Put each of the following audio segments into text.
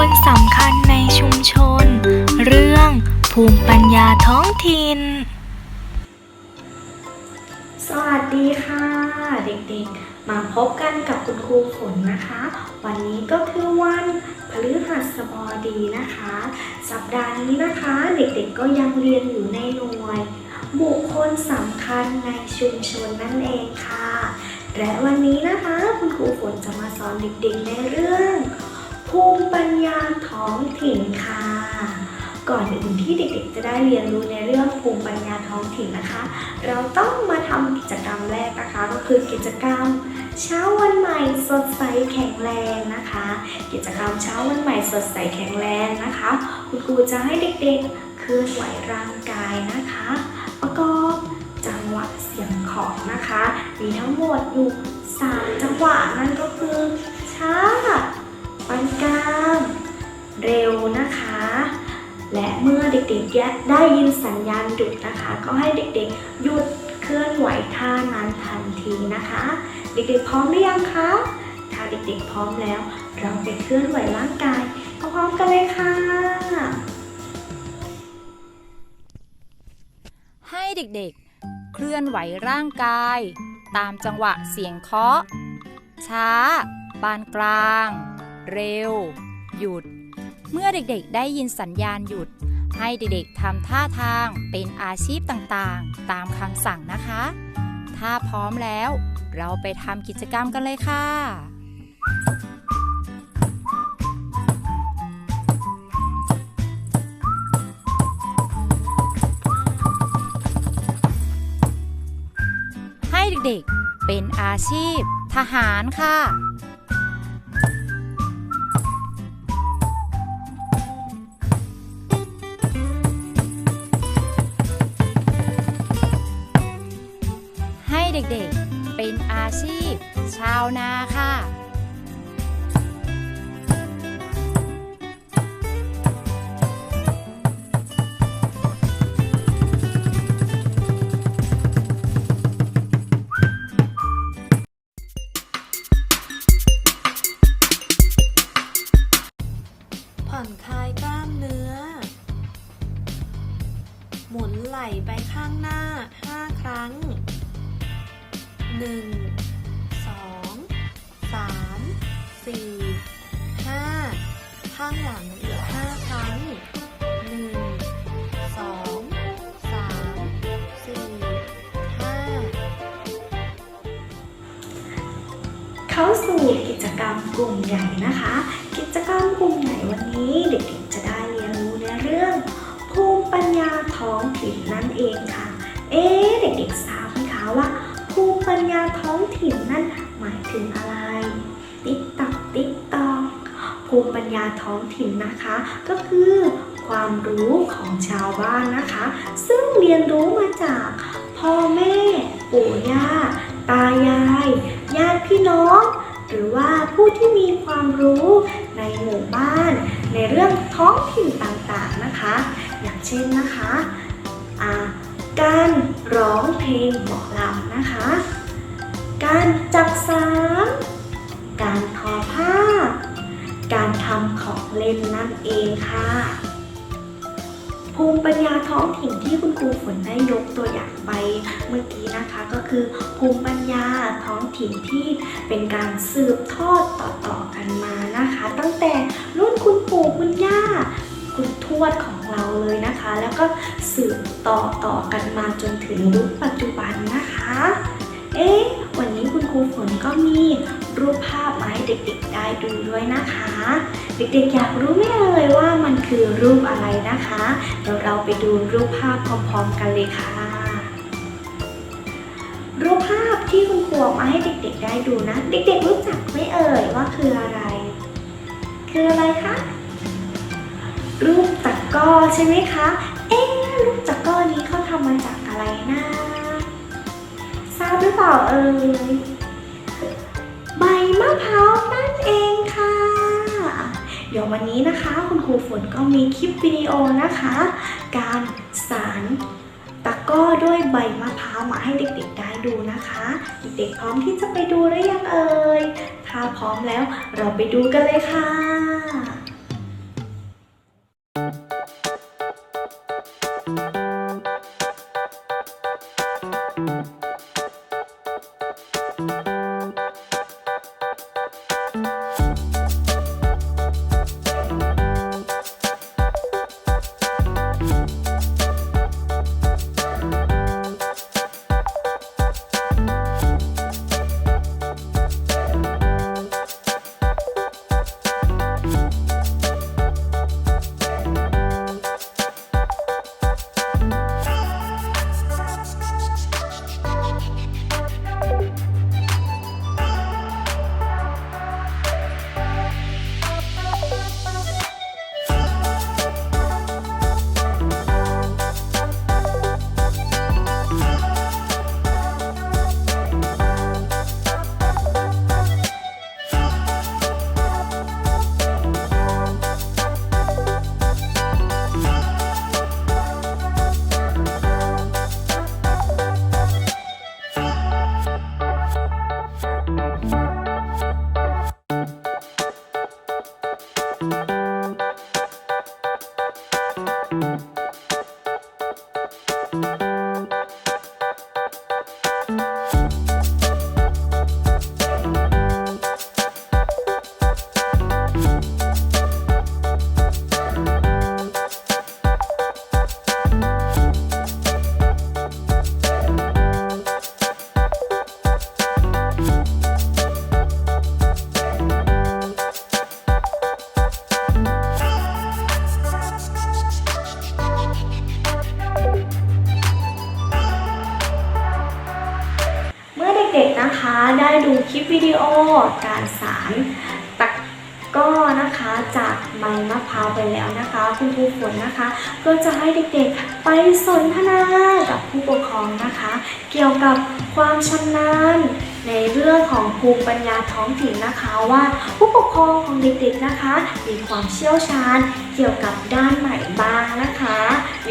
คนสำคัญในชุมชน เรื่องภูมิปัญญาท้องถิ่น สวัสดีค่ะ เด็กๆ มาพบกันกับคุณครูฝนนะคะ วันนี้ก็คือวันพฤหัสบดีนะคะ สัปดาห์นี้นะคะ เด็กๆก็ยังเรียนอยู่ในหน่วย บุคคลสำคัญในชุมชนนั่นเองค่ะ และวันนี้นะคะ คุณครูฝนจะมาสอนเด็กๆในเรื่อง ภูมิปัญญาท้องถิ่นค่ะ ก่อนอื่นที่เด็กๆ จะได้เรียนรู้ในเรื่องภูมิปัญญาท้องถิ่นนะคะ เราต้องมาทำกิจกรรมแรกนะคะ ก็คือกิจกรรม เช้าวันใหม่สดใสแข็งแรงนะคะ กิจกรรมเช้าวันใหม่สดใสแข็งแรงนะคะ คุณครูจะให้เด็กๆเคลื่อนไหวร่างกายนะคะ ประกอบจังหวะเสียงของนะคะ มีทั้งหมดอยู่3จังหวะนั่นก็คือช้า ปานกลางเร็วนะคะ และเมื่อเด็กๆได้ยินสัญญาณหยุดนะคะ ก็ให้เด็กๆหยุดเคลื่อนไหวท่านั้นทันทีนะคะ เด็กๆพร้อมหรือยังคะถ้าเด็กๆพร้อมแล้ว เราไปเคลื่อนไหวร่างกายพร้อมกันเลยค่ะ ให้เด็กๆ เคลื่อนไหวร่างกาย ตามจังหวะเสียงเคาะ ช้า ปานกลาง เร็ว หยุด เมื่อเด็กๆ ได้ยินสัญญาณหยุด ให้เด็กๆทำท่าทางเป็นอาชีพต่างๆ ตามคำสั่งนะคะ ถ้าพร้อมแล้ว เราไปทำกิจกรรมกันเลยค่ะให้เด็กๆ เป็นอาชีพทหารค่ะ ชาวนาค่ะผ่อนคลายกล้ามเนื้อ หมุนไหล่ไปข้างหน้า 5 ครั้ง 1 3 4 5ข้างหลังอีก5ครั้ง1 2 3 4 5เข้าสู่กิจกรรมกลุ่มใหญ่นะคะ กิจกรรมกลุ่มใหญ่วันนี้เด็กๆจะได้เรียนรู้ในเรื่อง ภูมิปัญญาท้องถิ่นนั่นเองค่ะ เอ๊เด็กๆทราบไหมคะว่าภูมิปัญญาท้องถิ่นนั่นหมายถึงอะไร ติ๊กตอกติ๊กตอก ภูมิปัญญาท้องถิ่นนะคะ ก็คือความรู้ของชาวบ้านนะคะ ซึ่งเรียนรู้มาจากพ่อแม่ ปู่ย่า ตายาย ญาติพี่น้อง หรือว่าผู้ที่มีความรู้ในหมู่บ้าน ในเรื่องท้องถิ่นต่างๆนะคะ อย่างเช่นนะคะการร้องเพลงหมอลำนะคะ การจักสารการทอผ้า การทำของเล่นนั่นเองค่ะ ภูมิปัญญาท้องถิ่นที่คุณครูฝนได้ยกตัวอย่างไปเมื่อกี้นะคะก็คือภูมิปัญญาท้องถิ่นที่เป็นการสืบทอดต่อๆกันมานะคะ ตั้งแต่รุ่นคุณปู่คุณย่าคุณทวดของเราเลยนะคะ แล้วก็สืบต่อต่อกันมาจนถึงยุคปัจจุบันนะคะ เอ๊ะวันนี้คุณครูฝนก็มี รูปภาพมาให้เด็กๆได้ดูด้วยนะคะ เด็กๆอยากรู้ไหมเอ่ยว่ามันคือรูปอะไรนะคะเดี๋ยวเราไปดูรูปภาพพร้อมๆกันเลยค่ะ รูปภาพที่คุณครูเอามาให้เด็กๆได้ดูนะ เด็กๆรู้จักไหมเอ่ยว่าคืออะไร คืออะไรคะรูปตะกร้อใช่ไหมคะ เอ๊ะรูปตะกร้อนี้เขาทำมาจากอะไรนะทราบหรือเปล่าเอ่ย ดี๋ยววันนี้นะคะ คุณครูฝนก็มีคลิปวิดีโอนะคะ การสารตะก้อด้วยใบมะพร้าวมาให้เด็กๆได้ดูนะคะเด็กๆพร้อมที่จะไปดูหรือยังเอ่ยถ้าพร้อมแล้วเราไปดูกันเลยค่ะ ได้ดูคลิปวิดีโอการสารตะกร้อนะคะจากใบมะพร้าวไปแล้วนะคะ คุณครูฝนนะคะ ก็จะให้เด็กๆไปสนทนากับผู้ปกครองนะคะ เกี่ยวกับความชำนาญในเรื่องของภูมิปัญญาท้องถิ่นนะคะว่าผู้ปกครองของเด็กๆนะคะ มีความเชี่ยวชาญเกี่ยวกับด้านไหนบ้างนะคะ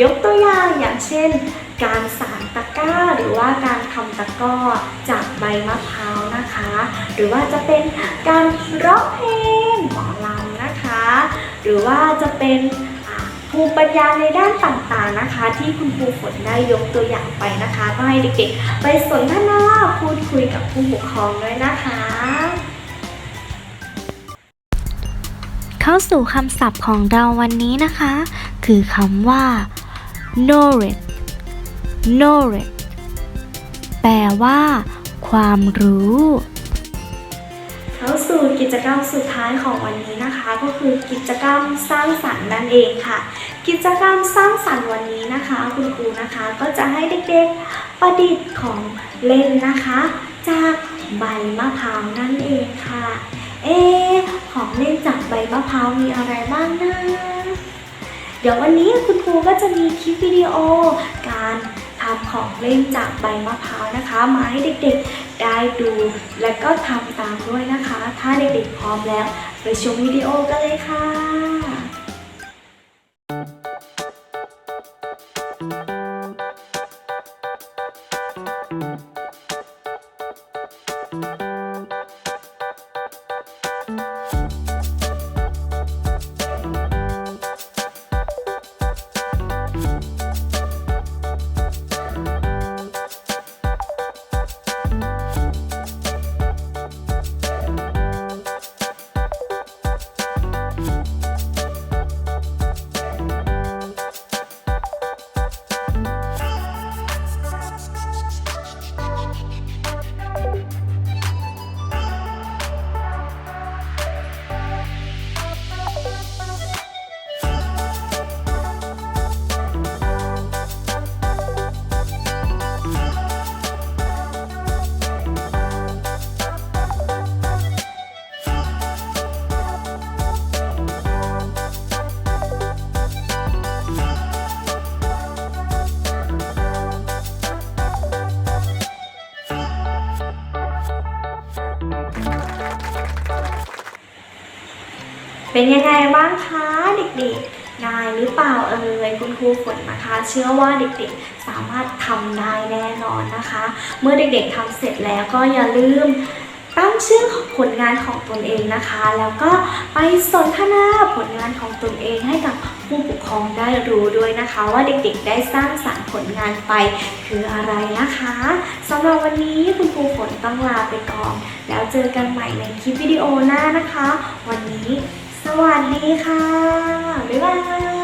ยกตัวอย่างอย่างเช่น การสานตะกร้า หรือว่าการทำตะกร้อจากใบมะพร้าวนะคะ หรือว่าจะเป็นการร้องเพลงหมอลำนะคะ หรือว่าจะเป็นภูมิปัญญาในด้านต่างๆนะคะ ที่คุณครูฝนได้ยกตัวอย่างไปนะคะก็ให้เด็กๆ ไปสนทนาพูดคุยกับผู้ปกครองด้วยนะคะ เข้าสู่คำศัพท์ของเราวันนี้นะคะ คือคำว่า knowledge knowledge แปลว่า ความรู้ เข้าสู่กิจกรรมสุดท้ายของวันนี้นะคะ ก็คือกิจกรรมสร้างสรรค์นั่นเองค่ะ กิจกรรมสร้างสรรค์วันนี้นะคะ คุณครูนะคะก็จะให้เด็กๆประดิษฐ์ของเล่นนะคะ จากใบมะพร้าวนั่นเองค่ะ เอะของเล่นจากใบมะพร้าวมีอะไรบ้างนะเดี๋ยววันนี้คุณครูก็จะมีคลิปวิดีโอการ ทำของเล่นจากใบมะพร้าวนะคะ มาให้เด็กๆได้ดูและก็ทำตามด้วยนะคะ ถ้าเด็กๆพร้อมแล้ว ไปชมวิดีโอกันเลยค่ะ เป็นยังไงบ้างคะเด็กๆง่ายหรือเปล่าเอ่ยคุณครูฝนนะคะ เชื่อว่าเด็กๆสามารถทำได้แน่นอนนะคะ เมื่อเด็กๆทำเสร็จแล้วก็อย่าลืมตั้งชื่อของผลงานของตนเองนะคะ แล้วก็ไปสนทนาผลงานของตนเองให้กับผู้ปกครองได้รู้ด้วยนะคะ ว่าเด็กๆ ได้สร้างสรรค์ผลงานไปคืออะไรนะคะสำหรับวันนี้คุณครูฝนต้องลาไปก่อน แล้วเจอกันใหม่ในคลิปวิดีโอหน้านะคะ วันนี้ สวัสดีค่ะ บ๊ายบาย